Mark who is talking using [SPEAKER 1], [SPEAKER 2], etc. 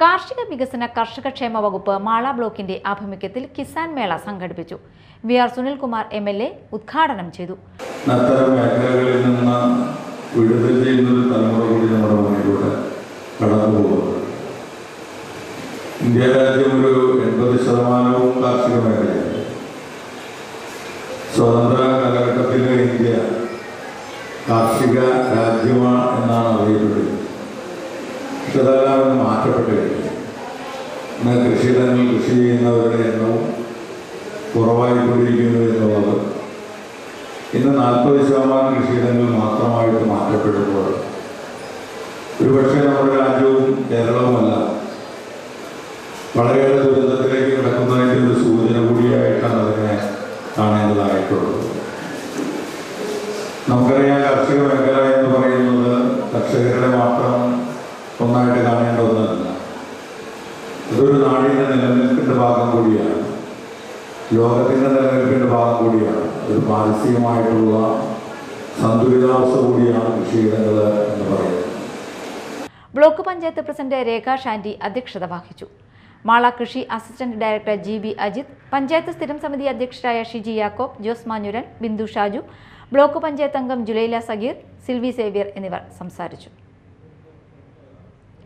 [SPEAKER 1] കാർഷിക വികസന കർഷക വകുപ്പ് മാള ബ്ലോക്കിന്റെ ആഭിമുഖ്യത്തിൽ കിസാൻ മേള സംഘടിപ്പിച്ചു. V R Sunilkumar M L A ഉദ്ഘാടനം ചെയ്തു.
[SPEAKER 2] മേഖലകളിൽ നിന്ന് വിടുതൽ ചെയ്യുന്നൊരു തലമുറ കൂടി നമ്മുടെ ഇന്ത്യ രാജ്യം ഒരു എൺപത് ശതമാനവും കാർഷിക മേഖലയാണ്. സ്വതന്ത്ര കാലഘട്ടത്തിൽ ഇന്ത്യ കാർഷിക രാജ്യമാണ് എന്നാണ് അറിയപ്പെട്ടത് ഇന്ന് മാറ്റപ്പെട്ടു കഴിഞ്ഞു. ഇന്ന് കൃഷിയിടങ്ങളിൽ കൃഷി ചെയ്യുന്നവരുടെ എണ്ണവും കുറവായിക്കൊണ്ടിരിക്കുന്നു എന്നുള്ളത് ഇന്ന് നാൽപ്പത് ശതമാനം കൃഷിയിടങ്ങൾ മാത്രമായിട്ട് മാറ്റപ്പെടുമ്പോൾ ഒരുപക്ഷെ നമ്മുടെ രാജ്യവും കേരളവുമല്ല വളരെയേറെ ദുരന്തത്തിലേക്ക് കിടക്കുന്നതിന്റെ ഒരു സൂചന കൂടിയായിട്ടാണ് അതിനെ കാണേണ്ടതായിട്ടുള്ളത്. നമുക്കറിയാം കാർഷിക മേഖല എന്ന് ഇതൊരു നാടിന്റെ നിലനിൽപ്പിന്റെ ഭാഗം കൂടിയാണ്. ലോകത്തിന്റെ നിലനിൽപ്പിന്റെ ഭാഗം കൂടിയാണ്. ഒരു മാനസികമായിട്ടുള്ള സന്തുലിതാവസ്ഥ കൂടിയാണ് കൃഷിയിടങ്ങൾ എന്ന് പറയുന്നത്.
[SPEAKER 1] ബ്ലോക്ക് പഞ്ചായത്ത് പ്രസിഡന്റ് രേഖ ഷാൻഡി അധ്യക്ഷത വഹിച്ചു. മാള കൃഷി assistant director G B Ajith panchayat സ്ഥിരം സമിതി അധ്യക്ഷരായ ഷിജി യാക്കോബ് ജോസ് മാനുരൻ ബിന്ദു ഷാജു ബ്ലോക്ക് പഞ്ചായത്ത് അംഗം ജുലൈല സഗീർ സിൽവി സേവ്യർ എന്നിവർ സംസാരിച്ചു.